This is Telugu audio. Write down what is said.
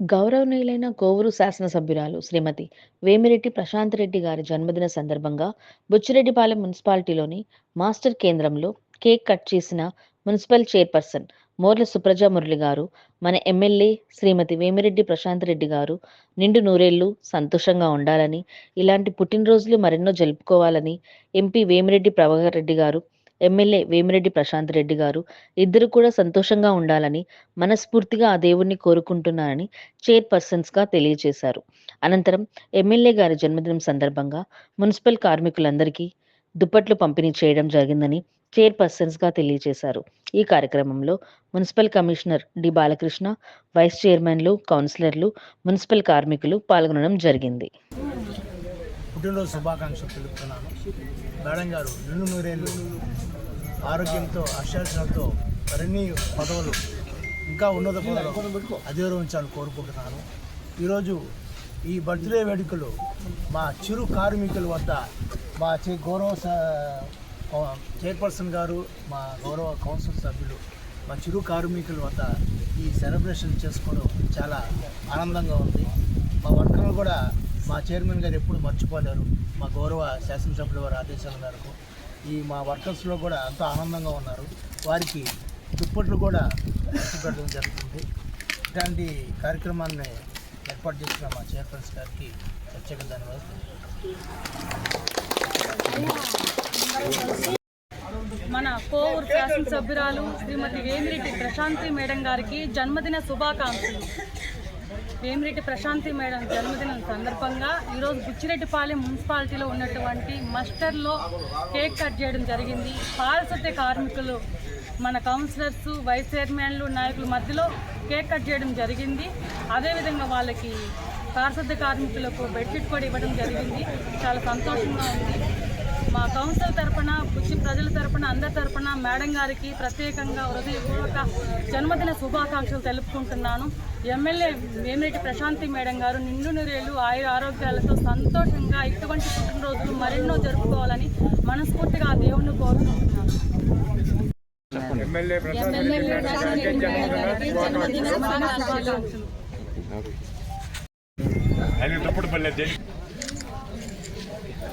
గౌరవనీయులైన కోవూరు శాసనసభ్యురాలు శ్రీమతి వేమిరెడ్డి ప్రశాంత్ రెడ్డి గారి జన్మదిన సందర్భంగా బుచ్చిరెడ్డిపాలెం మున్సిపాలిటీలోని మాస్టర్ కేంద్రంలో కేక్ కట్ చేసిన మున్సిపల్ చైర్పర్సన్ మోర్ల సుప్రజ మురళి గారు మన ఎమ్మెల్యే శ్రీమతి వేమిరెడ్డి ప్రశాంత్ రెడ్డి గారు నిండు నూరేళ్ళు సంతోషంగా ఉండాలని ఇలాంటి పుట్టినరోజులు మరెన్నో జరుపుకోవాలని ఎంపీ వేమిరెడ్డి ప్రభాకర్ రెడ్డి గారు ఎమ్మెల్యే వేమిరెడ్డి ప్రశాంత్ రెడ్డి గారు ఇద్దరు కూడా సంతోషంగా ఉండాలని మనస్ఫూర్తిగా ఆ దేవుణ్ణి కోరుకుంటున్నానని చైర్పర్సన్స్గా తెలియజేశారు అనంతరం ఎమ్మెల్యే గారి జన్మదినం సందర్భంగా మున్సిపల్ కార్మికులందరికీ దుప్పట్లు పంపిణీ చేయడం జరిగిందని చైర్పర్సన్స్గా తెలియజేశారు ఈ కార్యక్రమంలో municipal commissioner D Balakrishna vice చైర్మన్లు కౌన్సిలర్లు మున్సిపల్ కార్మికులు పాల్గొనడం జరిగింది. పుట్టినరోజు శుభాకాంక్షలు తెలుపుతున్నాను. మేడం గారు రెండు నూరేళ్ళు ఆరోగ్యంతో అక్షరాలతో మరిన్ని పదవులు ఇంకా ఉన్నత పదవులు అధిరోహించాలని కోరుకుంటున్నాను. ఈరోజు ఈ బర్త్డే వేడుకలు మా చిరు కార్మికుల వద్ద మా చే గౌరవ చైర్పర్సన్ గారు మా గౌరవ కౌన్సిల్ సభ్యులు మా చిరు కార్మికుల వద్ద ఈ సెలబ్రేషన్ చేసుకోవడం చాలా ఆనందంగా ఉంది. మా వర్కర్లు కూడా మా చైర్మన్ గారు ఎప్పుడు మర్చిపోలేరు. మా గౌరవ శాసనసభ్యుల వారి ఆదేశాల మేరకు ఈ మా వర్కర్స్లో కూడా ఎంతో ఆనందంగా ఉన్నారు. వారికి దుప్పట్లు కూడా పెట్టడం జరుగుతుంది. ఇట్లాంటి కార్యక్రమాన్ని ఏర్పాటు చేసిన మా చైర్పర్సన్ గారికి ప్రత్యేక ధన్యవాదాలు. మన కోవూరు శాసనసభ్యురాలు శ్రీమతి వేమిరెడ్డి ప్రశాంతి మేడం గారికి జన్మదిన శుభాకాంక్షలు. వేమిరెడ్డి ప్రశాంతి మేడం జన్మదినం సందర్భంగా ఈరోజు బుచ్చిరెడ్డిపాలెం మున్సిపాలిటీలో ఉన్నటువంటి మస్టర్లో కేక్ కట్ చేయడం జరిగింది. పారిశుద్ధ్య కార్మికులు మన కౌన్సిలర్స్ వైస్ చైర్మన్లు నాయకుల మధ్యలో కేక్ కట్ చేయడం జరిగింది. అదేవిధంగా వాళ్ళకి పారిశుద్ధ్య కార్మికులకు బెడ్షీట్ కూడా ఇవ్వడం జరిగింది. చాలా సంతోషంగా ఉంది. మా కౌన్సిల్ తరఫున ప్రజల తరపున అందరి తరపున మేడం గారికి ప్రత్యేకంగా హృదయపూర్వక జన్మదిన శుభాకాంక్షలు తెలుపుకుంటున్నాను. ఎమ్మెల్యే వేమిరెడ్డి ప్రశాంతి మేడం గారు నిండు నూరేళ్ళు ఆయుర ఆరోగ్యాలతో సంతోషంగా ఇటువంటి పుట్టినరోజులు మరెన్నో జరుపుకోవాలని మనస్ఫూర్తిగా ఆ దేవుణ్ణి కోరుకుంటున్నాను. ఎమ్మెల్యే జన్మదిన శుభాకాంక్షలు.